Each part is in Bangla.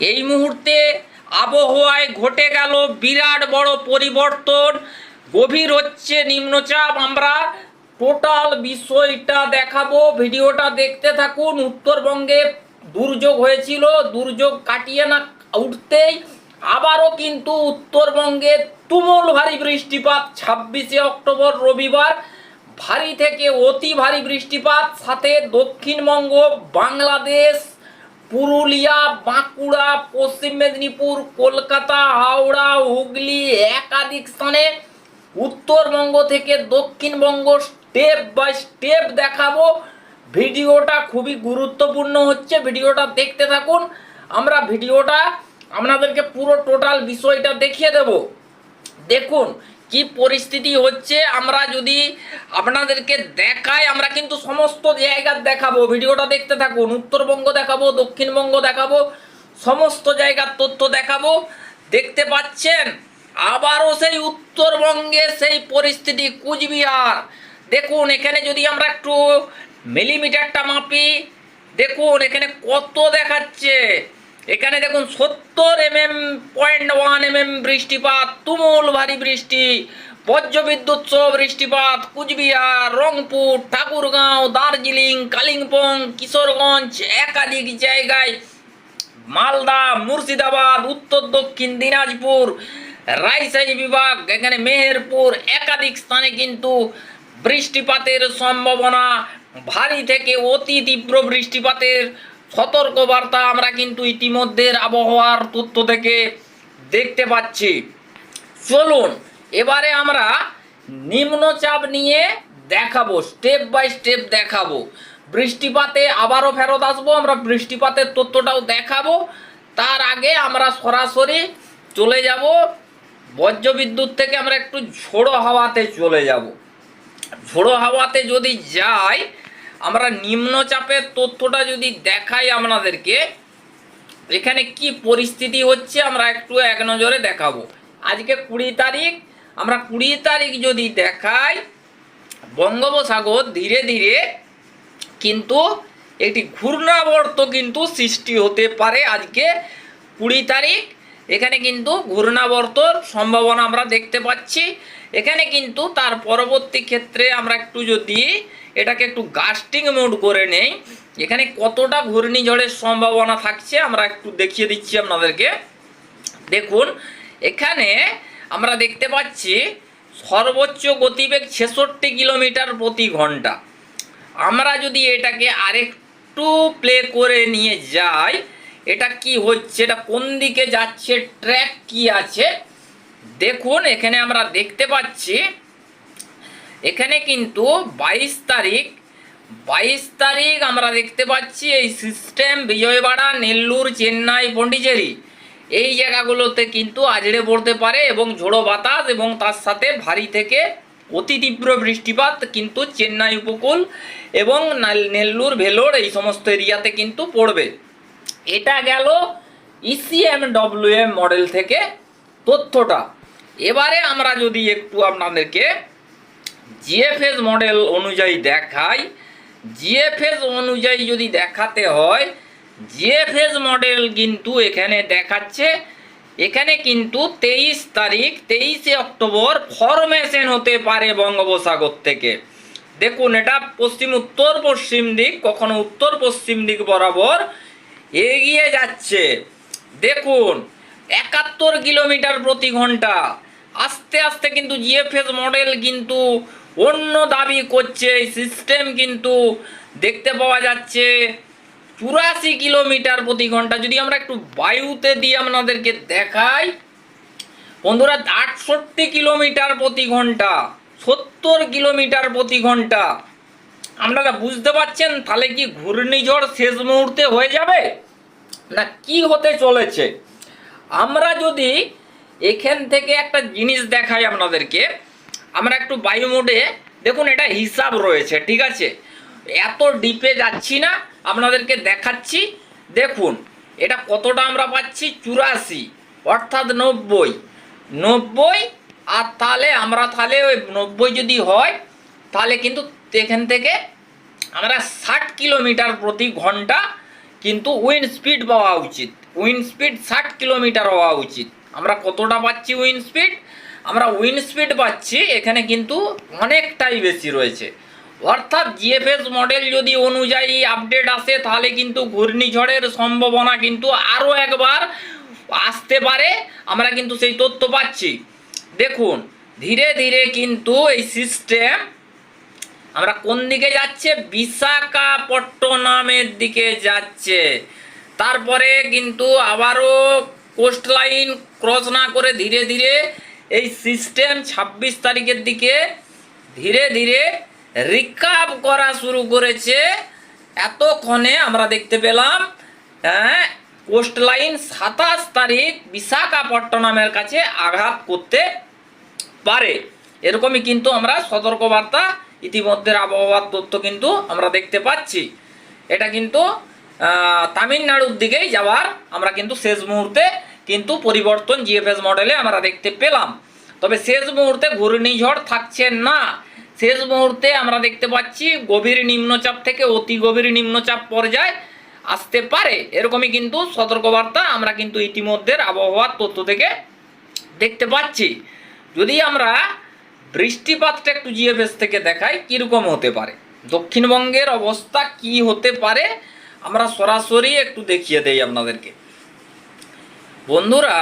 এই মুহূর্তে আবহাওয়ায় ঘটে গেল বিরাট বড় পরিবর্তন। গভীর হচ্ছে নিম্নচাপ। আমরা টোটাল বিষয়টা দেখাবো। ভিডিওটা দেখতে থাকুন। উত্তরবঙ্গে দুর্যোগ হয়েছিল। দুর্যোগ কাটিয়ে না উঠতেই আবারও কিন্তু উত্তরবঙ্গে তুমুল ভারী বৃষ্টিপাত। ছাব্বিশে অক্টোবর রবিবার ভারী থেকে অতি ভারী বৃষ্টিপাত। সাথে দক্ষিণবঙ্গ, বাংলাদেশ পুরুলিয়া, বাঁকুড়া, পশ্চিম মেদিনীপুর, কলকাতা, হাওড়া, হুগলি একাধিক স্থানে উত্তরবঙ্গ থেকে দক্ষিণবঙ্গ স্টেপ বাই স্টেপ দেখাবো। ভিডিওটা খুবই গুরুত্বপূর্ণ হচ্ছে, ভিডিওটা দেখতে থাকুন। আমরা ভিডিওটা, আপনাদেরকে পুরো টোটাল বিষয়টা দেখিয়ে দেব। দেখুন কি পরিস্থিতি হচ্ছে, আমরা যদি আপনাদেরকে দেখাই, আমরা কিন্তু সমস্ত জায়গা দেখাবো। ভিডিওটা দেখতে থাকুন, উত্তরবঙ্গ দেখাবো, দক্ষিণবঙ্গ দেখাবো, সমস্ত জায়গার তথ্য দেখাবো। দেখতে পাচ্ছেন? আবারও সেই উত্তরবঙ্গে সেই পরিস্থিতি, কুচবিহার। দেখুন, এখানে যদি আমরা একটু মিলিমিটারটা মাপি, দেখুন, এখানে কত দেখাচ্ছে। এখানে দেখুন সত্তর M M point one M M বৃষ্টিপাত, তুমুল ভারী বৃষ্টি বজ্রবিদ্যুৎ বৃষ্টিপাত, কুচবিহার, রংপুর, ঠাকুরগাঁও, দার্জিলিং, কালিম্পং, কিশোরগঞ্জ, একাধিক জায়গায়। মালদা, মুর্শিদাবাদ, উত্তর দক্ষিণ, দিনাজপুর রাজশাহী বিভাগ, এখানে মেহেরপুর, একাধিক স্থানে কিন্তু বৃষ্টিপাতের সম্ভাবনা ভারী থেকে অতি তীব্র বৃষ্টিপাতের সতর্কবার্তা আমরা কিন্তু ইতিমধ্যে আবহাওয়ার তথ্য থেকে দেখতে পাচ্ছি। চলুন, এবারে আমরা নিম্নচাপ নিয়ে দেখাবো স্টেপ বাই স্টেপ দেখাবো। বৃষ্টিপাতে আবারও ফেরত আসব, আমরা বৃষ্টিপাতের তথ্যটাও দেখাবো। তার আগে আমরা সরাসরি চলে যাব, বজ্রবিদ্যুৎ থেকে আমরা একটু ঝোড়ো হাওয়াতে চলে যাব। ঝোড়ো হাওয়াতে যদি যাই আমরা নিম্নচাপের তথ্যটা যদি দেখাই আপনাদেরকে, এখানে কি পরিস্থিতি হচ্ছে আমরা একটু এক নজরে দেখাবো। আজকে কুড়ি তারিখ, আমরা কুড়ি তারিখ যদি দেখাই, বঙ্গোপসাগর ধীরে ধীরে কিন্তু একটি ঘূর্ণাবর্ত কিন্তু সৃষ্টি হতে পারে আজকে কুড়ি তারিখ। এখানে কিন্তু ঘূর্ণাবর্তর সম্ভাবনা আমরা দেখতে পাচ্ছি। এখানে কিন্তু তার পরবর্তী ক্ষেত্রে আমরা একটু যদি এটাকে একটু গাস্টিং মোড করে নেই, এখানে কতটা ঘূর্ণিঝড়ের সম্ভাবনা থাকছে আমরা একটু দেখিয়ে দিচ্ছি আপনাদেরকে। দেখুন, এখানে আমরা দেখতে পাচ্ছি সর্বোচ্চ গতিবেগ ছেষট্টি কিলোমিটার প্রতি ঘণ্টা। আমরা যদি এটাকে আরেকটু প্লে করে নিয়ে যাই এটা কি হচ্ছে, এটা কোন দিকে যাচ্ছে ট্র্যাক কি আছে? দেখুন, এখানে আমরা দেখতে পাচ্ছি, এখানে কিন্তু বাইশ তারিখ বাইশ তারিখ আমরা দেখতে পাচ্ছি এই সিস্টেম বিজয়বাড়া, নেল্লুর, চেন্নাই পন্ডিচেরি এই জায়গাগুলোতে কিন্তু আজড়ে পড়তে পারে এবং ঝোড়ো বাতাস এবং তার সাথে ভারী থেকে অতি তীব্র বৃষ্টিপাত কিন্তু চেন্নাই উপকূল এবং নেল্লুর, ভেলোর এই সমস্ত এরিয়াতে কিন্তু পড়বে। এটা গেল E ইসিএম ডব্লিউএম মডেল থেকে তথ্যটা। এবারে আমরা যদি একটু আপনাদেরকে জিএফএস মডেল অনুযায়ী দেখাই। জিএফএস অনুযায়ী যদি দেখাতে হয় জিএফএস মডেল কিন্তু এখানে দেখাচ্ছে, এখানে কিন্তু তেইশ তারিখ, তেইশে অক্টোবর ফরমেশন হতে পারে বঙ্গোপসাগর থেকে। দেখুন, এটা পশ্চিম উত্তর পশ্চিম দিক, কখনো উত্তর পশ্চিম দিক বরাবর এগিয়ে যাচ্ছে। দেখুন, একাত্তর কিলোমিটার প্রতি ঘণ্টা। আস্তে আস্তে কিন্তু জিএফএস মডেল কিন্তু অন্য দাবি করছে সিস্টেম কিন্তু দেখতে পাওয়া যাচ্ছে চুরাশি কিলোমিটার প্রতি ঘণ্টা। যদি আমরা একটু বায়ুতে দিয়ে আপনাদেরকে দেখাই, বন্ধুরা, আটষট্টি কিলোমিটার প্রতি ঘণ্টা, সত্তর কিলোমিটার প্রতি ঘণ্টা। আপনারা বুঝতে পারছেন তাহলে কি ঘূর্ণিঝড় শেষ মুহূর্তে হয়ে যাবে? না, কি হতে চলেছে? আমরা যদি এখান থেকে একটা জিনিস দেখাই আপনাদেরকে, আমরা একটু বায়ু মোডে, দেখুন এটা হিসাব রয়েছে, ঠিক আছে? এত ডিপে যাচ্ছি না, আপনাদেরকে দেখাচ্ছি, দেখুন, এটা কতটা আমরা পাচ্ছি? চুরাশি, অর্থাৎ নব্বই। নব্বই, আর তাহলে আমরা তাহলে ওই নব্বই যদি হয়, তাহলে কিন্তু এখান থেকে আমরা ষাট কিলোমিটার প্রতি ঘণ্টা কিন্তু উইন্ড স্পিড পাওয়া উচিত। উইন্ড স্পিড ষাট কিলোমিটার হওয়া উচিত। আমরা কতটা পাচ্ছি উইন্ড স্পিড আমরা উইন্ড স্পিড পাচ্ছি এখানে কিন্তু অনেকটাই বেশি রয়েছে। অর্থাৎ জিএফএস মডেল যদি অনুযায়ী আপডেট আসে, তাহলে কিন্তু ঘূর্ণিঝড়ের সম্ভাবনা কিন্তু আরও একবার আসতে পারে। আমরা কিন্তু সেই তথ্য পাচ্ছি। দেখুন, ধীরে ধীরে কিন্তু এই সিস্টেম আমরা কোন দিকে যাচ্ছে? বিশাখাপট্টনমের দিকে যাচ্ছে। তারপরে কিন্তু আবারও কোস্ট লাইন ক্রস না করে ধীরে ধীরে এই সিস্টেম ছাব্বিশ তারিখের দিকে ধীরে ধীরে রিকাভ করা শুরু করেছে। এতক্ষণে আমরা দেখতে পেলাম হ্যাঁ কোস্ট লাইন সাতাশ তারিখ বিশাখাপট্টনমের কাছে আঘাত করতে পারে। এরকমই কিন্তু আমরা সতর্কবার্তা ইতিমধ্যে আবহাওয়ার তথ্য কিন্তু আমরা দেখতে পাচ্ছি। এটা কিন্তু তামিলনাড়ুর দিকেই যাওয়ার আমরা কিন্তু শেষ মুহূর্তে কিন্তু পরিবর্তন জিএফএস মডেলে আমরা দেখতে পেলাম। তবে শেষ মুহূর্তে ঘূর্ণিঝড় থাকছে না। শেষ মুহূর্তে আমরা দেখতে পাচ্ছি গভীর নিম্নচাপ থেকে অতি গভীর নিম্নচাপ পর্যায়ে আসতে পারে। এরকমই কিন্তু সতর্কবার্তা আমরা কিন্তু ইতিমধ্যে আবহাওয়ার তথ্য থেকে দেখতে পাচ্ছি। যদি আমরা বৃষ্টিপাতটা একটু জিএফএস থেকে দেখাই, কীরকম হতে পারে। দক্ষিণবঙ্গের অবস্থা কি হতে পারে, আমরা সরাসরি একটু দেখিয়ে দেই আপনাদেরকে। বন্ধুরা,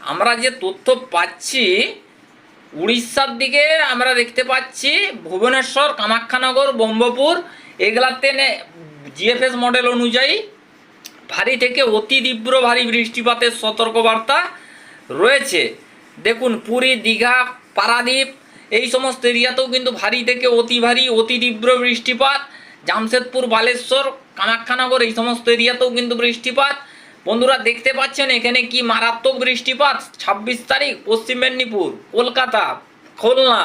আমরা যে তথ্য পাচ্ছি, উড়িষ্যার দিকে আমরা দেখতে পাচ্ছি, ভুবনেশ্বর, কামাখ্যানগর, ব্রহ্মপুর এগুলাতে জিএফএস মডেল অনুযায়ী ভারী থেকে অতি তীব্র ভারী বৃষ্টিপাতের সতর্কবার্তা রয়েছে। দেখুন, পুরী, দীঘা, পারাদ্বীপ এই সমস্ত এরিয়াতেও কিন্তু ভারী থেকে অতি ভারী, অতি তীব্র বৃষ্টিপাত। জামশেদপুর, বালেশ্বর, কামাখ্যানগর এই সমস্ত এরিয়াতেও কিন্তু বৃষ্টিপাত। বন্ধুরা, দেখতে পাচ্ছেন এখানে কি মারাত্মক বৃষ্টিপাত? ছাব্বিশ তারিখ, পশ্চিম মেদিনীপুর, কলকাতা, খুলনা।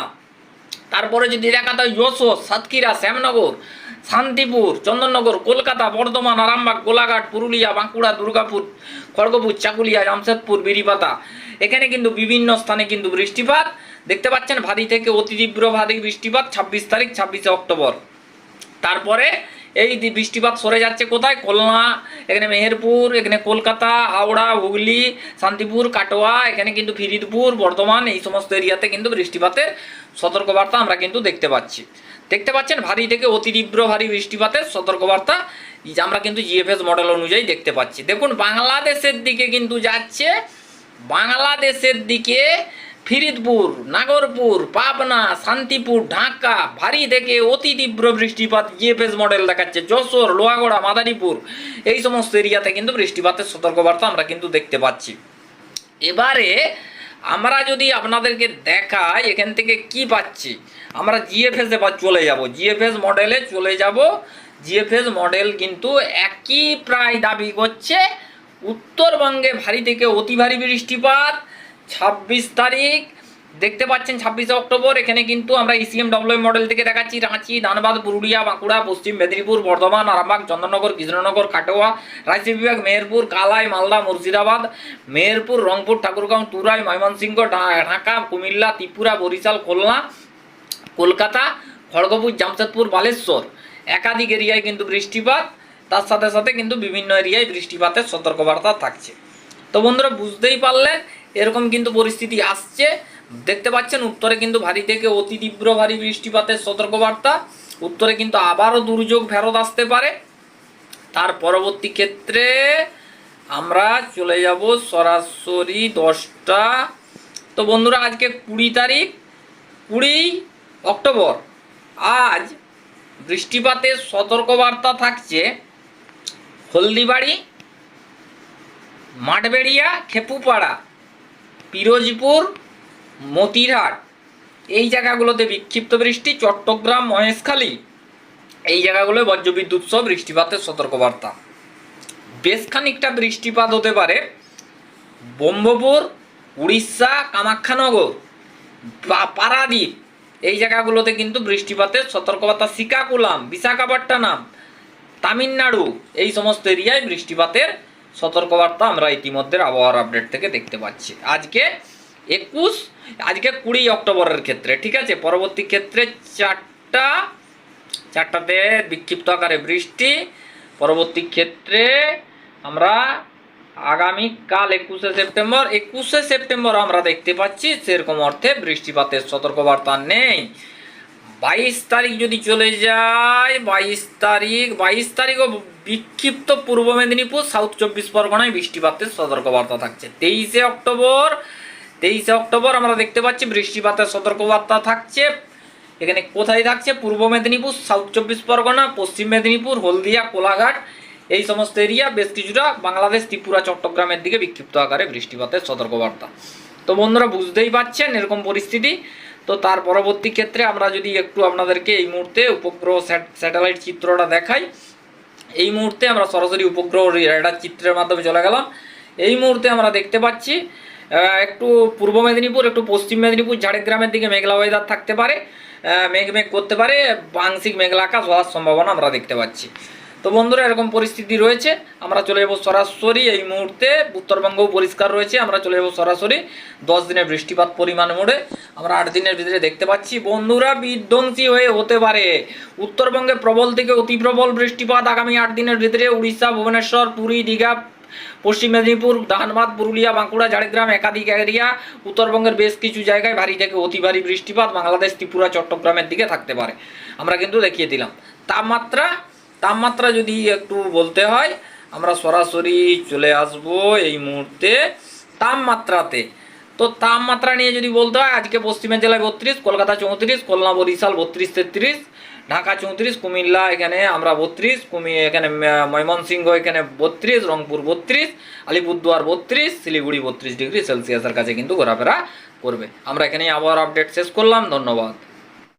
তারপরে যদি দেখাতে হয় যশোর, সাতক্ষীরা, শ্যামনগর, শান্তিপুর, চন্দননগর, কলকাতা, বর্ধমান, আরামবাগ, গোলাঘাট, পুরুলিয়া, বাঁকুড়া, দুর্গাপুর, খড়গপুর, চাকুলিয়া, জামশেদপুর, বিরিপাতা। এখানে কিন্তু বিভিন্ন স্থানে কিন্তু বৃষ্টিপাত। দেখতে পাচ্ছেন ভারী থেকে অতি তীব্র ভারী বৃষ্টিপাত, ছাব্বিশ তারিখ, ছাব্বিশে অক্টোবর। তারপরে এই বৃষ্টিপাত সরে যাচ্ছে কোথায়? খুলনা, এখানে মেহেরপুর, এখানে কলকাতা, হাওড়া, হুগলি, শান্তিপুর, কাটোয়া, এখানে কিন্তু ফিরিদপুর, বর্ধমান, এই সমস্ত এরিয়াতে কিন্তু বৃষ্টিপাতের সতর্কবার্তা আমরা কিন্তু দেখতে পাচ্ছি। দেখতে পাচ্ছেন ভারী থেকে অতি তীব্র ভারী বৃষ্টিপাতের সতর্কবার্তা আমরা কিন্তু জিএফএস মডেল অনুযায়ী দেখতে পাচ্ছি। দেখুন, বাংলাদেশের দিকে কিন্তু যাচ্ছে। বাংলাদেশের দিকে ফিরিদপুর, নাগরপুর, পাবনা, শান্তিপুর, ঢাকা, ভারী থেকে অতি তীব্র বৃষ্টিপাত জিএফএস মডেল দেখাচ্ছে। যশোর, লোহাগড়া, মাদারীপুর, এই সমস্ত এরিয়াতে কিন্তু বৃষ্টিপাতের সতর্কবার্তা আমরা কিন্তু দেখতে পাচ্ছি। এবারে আমরা যদি আপনাদেরকে দেখাই এখান থেকে কি পাচ্ছি, আমরা জিএফএস চলে যাব। জিএফএস মডেলে চলে যাব। জিএফএস মডেল কিন্তু একই প্রায় দাবি করছে, উত্তরবঙ্গে ভারী থেকে অতি ভারী বৃষ্টিপাত ছাব্বিশ তারিখ। দেখতে পাচ্ছেন ছাব্বিশে অক্টোবর। এখানে কিন্তু আমরা ইসিএম ডব্লিউ মডেল থেকে দেখাচ্ছি। রাঁচি, ধানবাদ, পুরুলিয়া, বাঁকুড়া, পশ্চিম মেদিনীপুর, বর্ধমান, আরামবাগ, চন্দননগর কৃষ্ণনগর কাটোয়া রাজশাহী বিভাগ, মেহেরপুর, কালাই, মালদা, মুর্শিদাবাদ, মেহেরপুর, রংপুর, ঠাকুরগাঁও, তুরাই, ময়মনসিংহ ঢাকা, কুমিল্লা, ত্রিপুরা, বরিশাল, খুলনা, কলকাতা, খড়গপুর, জামশেদপুর, বালেশ্বর। একাধিক এরিয়ায় কিন্তু বৃষ্টিপাত। তার সাথে সাথে কিন্তু বিভিন্ন এরিয়ায় বৃষ্টিপাতের সতর্কবার্তা থাকছে। তো বন্ধুরা, বুঝতেই পারলেন এরকম কিন্তু পরিস্থিতি আসছে। দেখতে পাচ্ছেন, উত্তরে কিন্তু ভারী থেকে অতি তীব্র ভারী বৃষ্টিপাতের সতর্কবার্তা। উত্তরে কিন্তু আবারও দুর্যোগ ফেরত আসতে পারে। তার পরবর্তী ক্ষেত্রে আমরা চলে যাব সরাসরি দশটা। তো বন্ধুরা, আজকে কুড়ি তারিখ, কুড়ি অক্টোবর। আজ বৃষ্টিপাতের সতর্কবার্তা থাকছে হলদিবাড়ি, মাঠবেড়িয়া, খেপুপাড়া। পিরোজপুর, মতিরহাট। এই জায়গাগুলোতে বিক্ষিপ্ত বৃষ্টি, চট্টগ্রাম, মহেশখালী। এই জায়গাগুলোয় বজ্রবিদ্যুৎ সহ বৃষ্টিপাতের সতর্কবার্তা। বেশ খানিকটা বৃষ্টিপাত হতে পারে ব্রহ্মপুর, উড়িষ্যা, কামাখ্যানগর পারাদ্বীপ। এই জায়গাগুলোতে কিন্তু বৃষ্টিপাতের সতর্কবার্তা। শ্রীকাকুলাম, বিশাখাপট্টনম, তামিলনাড়ু, এই সমস্ত এরিয়ায় বৃষ্টিপাতের সতর্কবার্তা আমরা ইতিমধ্যে আবহাওয়ার আপডেট থেকে দেখতে পাচ্ছি। আজকে একুশ, আজকে কুড়ি অক্টোবরের ক্ষেত্রে, ঠিক আছে? পরবর্তী ক্ষেত্রে চারটা, চারটাতে বিক্ষিপ্ত আকারে বৃষ্টি। পরবর্তী ক্ষেত্রে আমরা আগামীকাল একুশে সেপ্টেম্বর একুশে সেপ্টেম্বর আমরা দেখতে পাচ্ছি সেরকম অর্থে বৃষ্টিপাতের সতর্কবার্তা নেই। বাইশ তারিখ যদি চলে যায়, বাইশ তারিখ, বাইশ তারিখও বিক্ষিপ্ত পূর্ব মেদিনীপুর সাউথ চব্বিশ পরগনায় বৃষ্টিপাতের সতর্কবার্তা থাকছে। তেইশে অক্টোবর তেইশে অক্টোবর আমরা দেখতে পাচ্ছি বৃষ্টিপাতের সতর্কবার্তা থাকছে। এখানে কোথায় থাকছে? পূর্ব মেদিনীপুর সাউথ চব্বিশ পরগনা, পশ্চিম মেদিনীপুর, হলদিয়া, কোলাঘাট, এই সমস্ত এরিয়া বেশ কিছুটা বাংলাদেশ, ত্রিপুরা, চট্টগ্রামের দিকে বিক্ষিপ্ত আকারে বৃষ্টিপাতের সতর্কবার্তা। তো বন্ধুরা, বুঝতেই পারছেন এরকম পরিস্থিতি। তো তার পরবর্তী ক্ষেত্রে আমরা যদি একটু আপনাদেরকে এই মুহূর্তে উপগ্রহ স্যাটেলাইট চিত্রটা দেখাই। এই মুহূর্তে আমরা সরাসরি উপগ্রহ রেডার চিত্রের মাধ্যমে চলে গেলাম। এই মুহূর্তে আমরা দেখতে পাচ্ছি একটু পূর্ব মেদিনীপুর, একটু পশ্চিম মেদিনীপুর, ঝাড়গ্রামের দিকে মেঘলা ওয়েদার থাকতে পারে মেঘ মেঘ করতে পারে আংশিক মেঘলা আকাশ হওয়ার সম্ভাবনা আমরা দেখতে পাচ্ছি। তো বন্ধুরা, এরকম পরিস্থিতি রয়েছে। আমরা চলে যাব সরাসরি এই মুহূর্তে। উত্তরবঙ্গও পরিষ্কার রয়েছে, আমরা চলে যাব সরাসরি দশ দিনের বৃষ্টিপাত পরিমাণ মোড়ে। আমরা আট দিনের ভিতরে দেখতে পাচ্ছি, বন্ধুরা বিধ্বংসী হয়ে হতে পারে। উত্তরবঙ্গে প্রবল থেকে অতি প্রবল বৃষ্টিপাত আগামী আট দিনের ভিতরে। উড়িষ্যা, ভুবনেশ্বর, পুরী, দীঘা, পশ্চিম মেদিনীপুর, ধানবাদ, পুরুলিয়া, বাঁকুড়া, ঝাড়গ্রাম, একাধিক এরিয়া। উত্তরবঙ্গের বেশ কিছু জায়গায় ভারী থেকে অতি ভারী বৃষ্টিপাত বাংলাদেশ, ত্রিপুরা, চট্টগ্রামের দিকে থাকতে পারে। আমরা কিন্তু দেখিয়ে দিলাম। তাপমাত্রা তাপমাত্রা যদি একটু বলতে হয়, আমরা সরাসরি চলে আসব এই মুহূর্তে তাপমাত্রাতে। তো তাপমাত্রা নিয়ে যদি বলতে হয়, আজকে পশ্চিমের জেলায় বত্রিশ, কলকাতা চৌত্রিশ, খুলনা, বরিশাল বত্রিশ, তেত্রিশ, ঢাকা চৌত্রিশ, কুমিল্লা এখানে আমরা বত্রিশ, কুমি এখানে ময়মনসিংহ এখানে বত্রিশ, রংপুর বত্রিশ, আলিপুরদুয়ার বত্রিশ, শিলিগুড়ি বত্রিশ ডিগ্রি সেলসিয়াসের কাছে কিন্তু ঘোরাফেরা করবে। আমরা এখানেই আবহাওয়ার আপডেট শেষ করলাম, ধন্যবাদ।